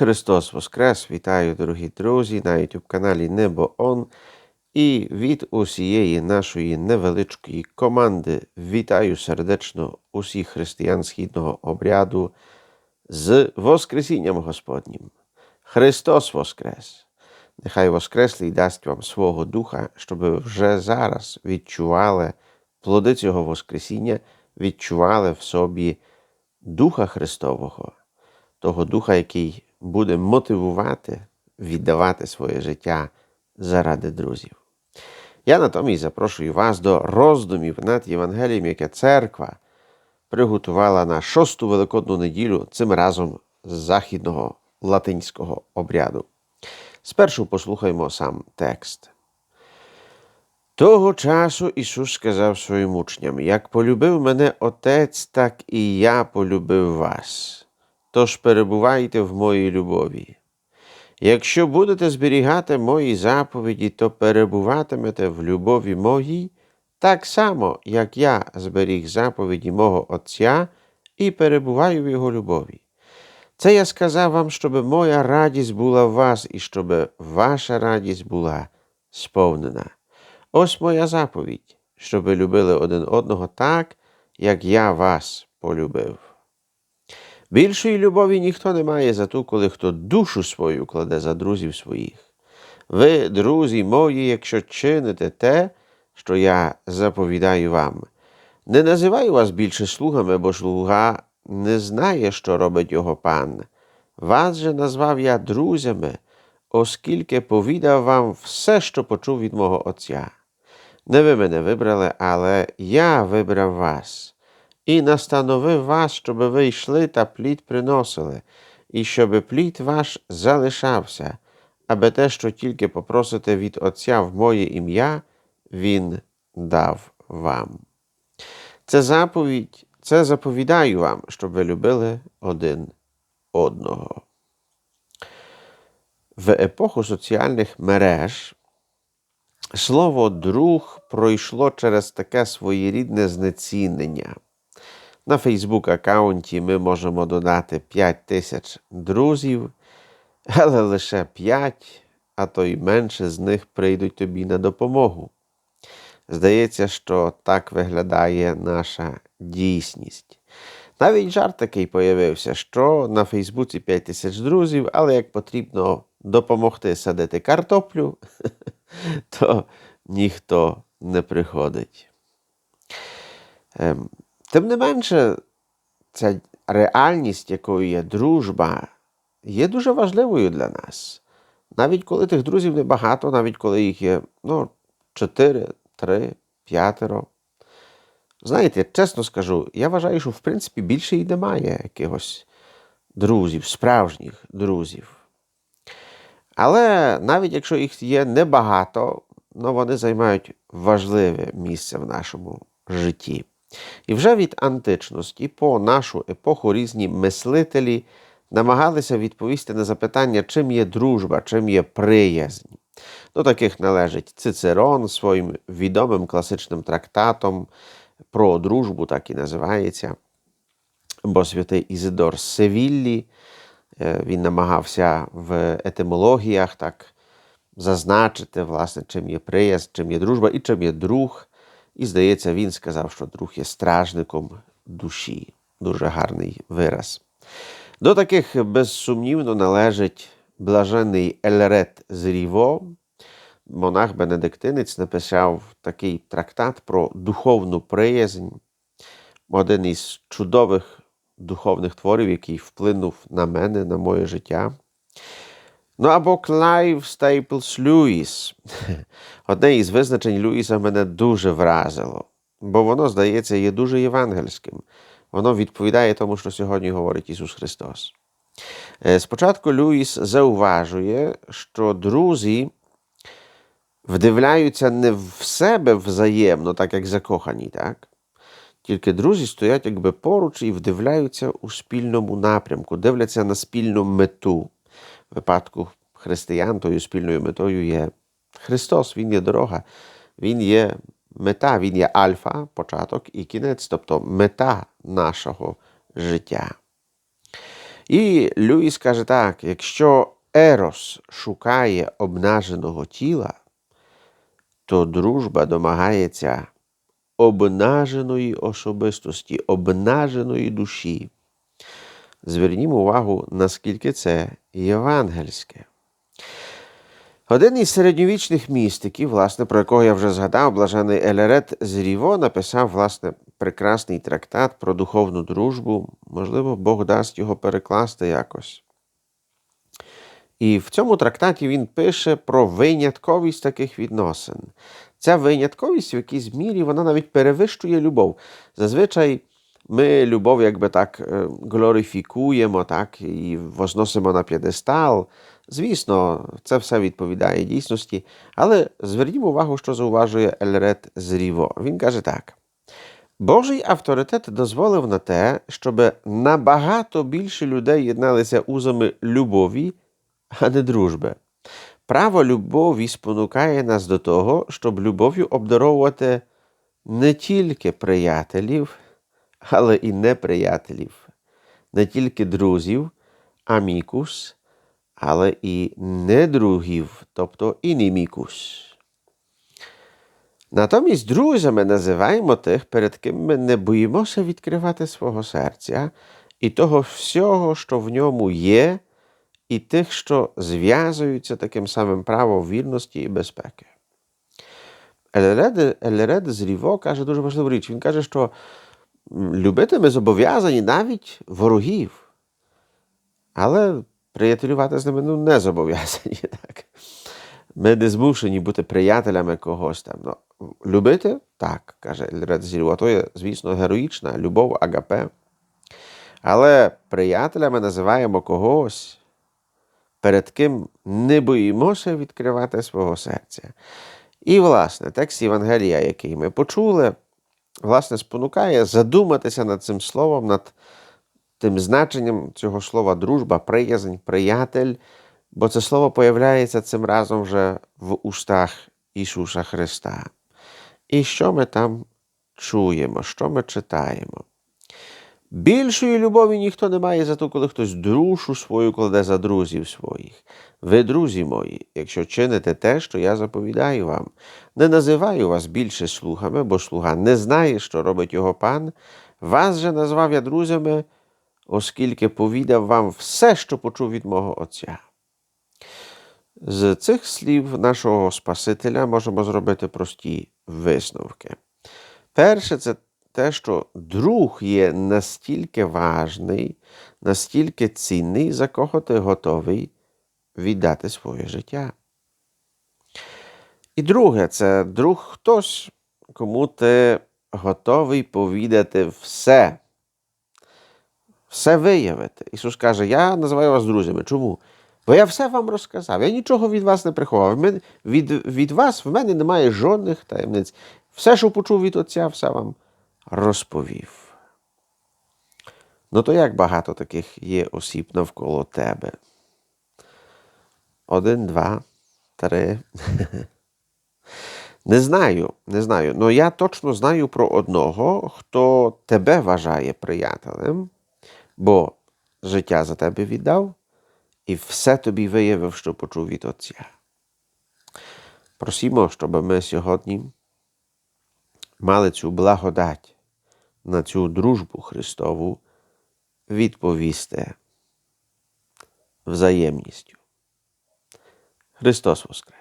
Христос Воскрес! Вітаю, дорогі друзі, на youtube каналі Небо Он. І від усієї нашої невеличкої команди вітаю сердечно усіх християн східного обряду з Воскресінням Господнім. Христос Воскрес! Нехай Воскреслий дасть вам свого Духа, щоб ви вже зараз відчували плоди цього Воскресіння, відчували в собі Духа Христового, того Духа, який буде мотивувати віддавати своє життя заради друзів. Я натомість запрошую вас до роздумів над Євангелієм, яке церква приготувала на шосту великодну неділю, цим разом з західного латинського обряду. Спершу послухаймо сам текст. Того часу Ісус сказав своїм учням: Як полюбив мене Отець, так і я полюбив вас. Тож перебувайте в моїй любові. Якщо будете зберігати мої заповіді, то перебуватимете в любові моїй, так само, як я зберіг заповіді мого Отця і перебуваю в Його любові. Це я сказав вам, щоб моя радість була в вас і щоб ваша радість була сповнена. Ось моя заповідь, щоб ви любили один одного так, як я вас полюбив. Більшої любові ніхто не має за ту, коли хто душу свою кладе за друзів своїх. Ви, друзі мої, якщо чините те, що я заповідаю вам, не називаю вас більше слугами, бо слуга не знає, що робить його пан. Вас же назвав я друзями, оскільки повідав вам все, що почув від мого Отця. Не ви мене вибрали, але я вибрав вас і настановив вас, щоб ви йшли та плід приносили, і щоб плід ваш залишався, аби те, що тільки попросите від Отця в моє ім'я, Він дав вам. Це заповідь, це заповідаю вам, щоб ви любили один одного. В епоху соціальних мереж слово друг пройшло через таке своєрідне знецінення. На Фейсбук аккаунті ми можемо додати 5 тисяч друзів, але лише 5, а то й менше з них прийдуть тобі на допомогу. Здається, що так виглядає наша дійсність. Навіть жарт такий появився, що на Фейсбуці 5 тисяч друзів, але як потрібно допомогти садити картоплю, то ніхто не приходить. Тим не менше, ця реальність, якою є дружба, є дуже важливою для нас. Навіть коли тих друзів небагато, навіть коли їх є ну, 4, 3, 5. Знаєте, чесно скажу, я вважаю, що в принципі більше і немає якихось друзів, справжніх друзів. Але навіть якщо їх є небагато, ну, вони займають важливе місце в нашому житті. І вже від античності по нашу епоху різні мислителі намагалися відповісти на запитання, чим є дружба, чим є приязнь. До таких належить Цицерон своїм відомим класичним трактатом про дружбу, так і називається. Бо святий Ізидор Севіллі, він намагався в етимологіях так зазначити, власне, чим є приязнь, чим є дружба і чим є друг. І, здається, він сказав, що друг є стражником душі. Дуже гарний вираз. До таких безсумнівно належить блажений Елерет з Ріво. Монах Бенедиктинець написав такий трактат про духовну приязнь, один із чудових духовних творів, який вплинув на мене, на моє життя. Ну або Клайв Стейплс Льюіс. Одне із визначень Льюіса мене дуже вразило, бо воно, здається, є дуже євангельським. Воно відповідає тому, що сьогодні говорить Ісус Христос. Спочатку Льюіс зауважує, що друзі вдивляються не в себе взаємно, так як закохані, так? Тільки друзі стоять якби поруч і вдивляються у спільному напрямку, дивляться на спільну мету випадку християн тою спільною метою є Христос, Він є дорога, Він є мета, Він є альфа, початок і кінець, тобто мета нашого життя. І Люїс каже так: якщо Ерос шукає обнаженого тіла, то дружба домагається обнаженої особистості, обнаженої душі. Звернімо увагу, наскільки це євангельське. Один із середньовічних містиків, власне, про якого я вже згадав, блажений Елерет з Ріво, написав власне прекрасний трактат про духовну дружбу. Можливо, Бог дасть його перекласти якось. І в цьому трактаті він пише про винятковість таких відносин. Ця винятковість в якійсь мірі вона навіть перевищує любов. Зазвичай ми любов якби так глорифікуємо так, і возносимо на п'єдестал. Звісно, це все відповідає дійсності, але звернімо увагу, що зауважує Ельрет з Ріво. Він каже так: Божий авторитет дозволив на те, щоб набагато більше людей єдналися узами любові, а не дружби. Право любові спонукає нас до того, щоб любов'ю обдаровувати не тільки приятелів, але і неприятелів, не тільки друзів, амікус, але і недругів, тобто інімікус. Натомість друзями називаємо тих, перед ким ми не боїмося відкривати свого серця і того всього, що в ньому є, і тих, що зв'язуються таким самим правом вірності і безпеки. Елеред, Елеред з Ріво каже дуже важливу річ. Він каже, що любити ми зобов'язані навіть ворогів. Але приятелювати з ними ну, не зобов'язані. Так? Ми не змушені бути приятелями когось там. Ну, Любити так, каже Ельред. То є, звісно, героїчна любов агапе. Але приятелями називаємо когось, перед ким не боїмося відкривати свого серця. І, власне, текст Євангелія, який ми почули, власне, спонукає задуматися над цим словом, над тим значенням цього слова дружба, приязнь, приятель, бо це слово появляється цим разом вже в устах Ісуса Христа. І що ми там чуємо, що ми читаємо? Більшої любові ніхто не має за то, коли хтось душу свою кладе за друзів своїх. Ви, друзі мої, якщо чините те, що я заповідаю вам, не називаю вас більше слугами, бо слуга не знає, що робить його пан. Вас же назвав я друзями, оскільки повідав вам все, що почув від мого Отця. З цих слів нашого Спасителя можемо зробити прості висновки. Перше, це те, що друг є настільки важний, настільки цінний, за кого ти готовий віддати своє життя. І друге, це друг хтось, кому ти готовий повідати все. Все виявити. Ісус каже, я називаю вас друзями. Чому? Бо я все вам розказав. Я нічого від вас не приховав. Від від вас в мене немає жодних таємниць. Все, що почув від Отця, все вам розповів. Ну, то як багато таких є осіб навколо тебе? Один, два, три. Не знаю, не знаю. Но я точно знаю про одного, хто тебе вважає приятелем, бо життя за тебе віддав і все тобі виявив, що почув від Отця. Просімо, щоб ми сьогодні мали цю благодать на цю дружбу Христову відповісте взаємністю. Христос Воскрес!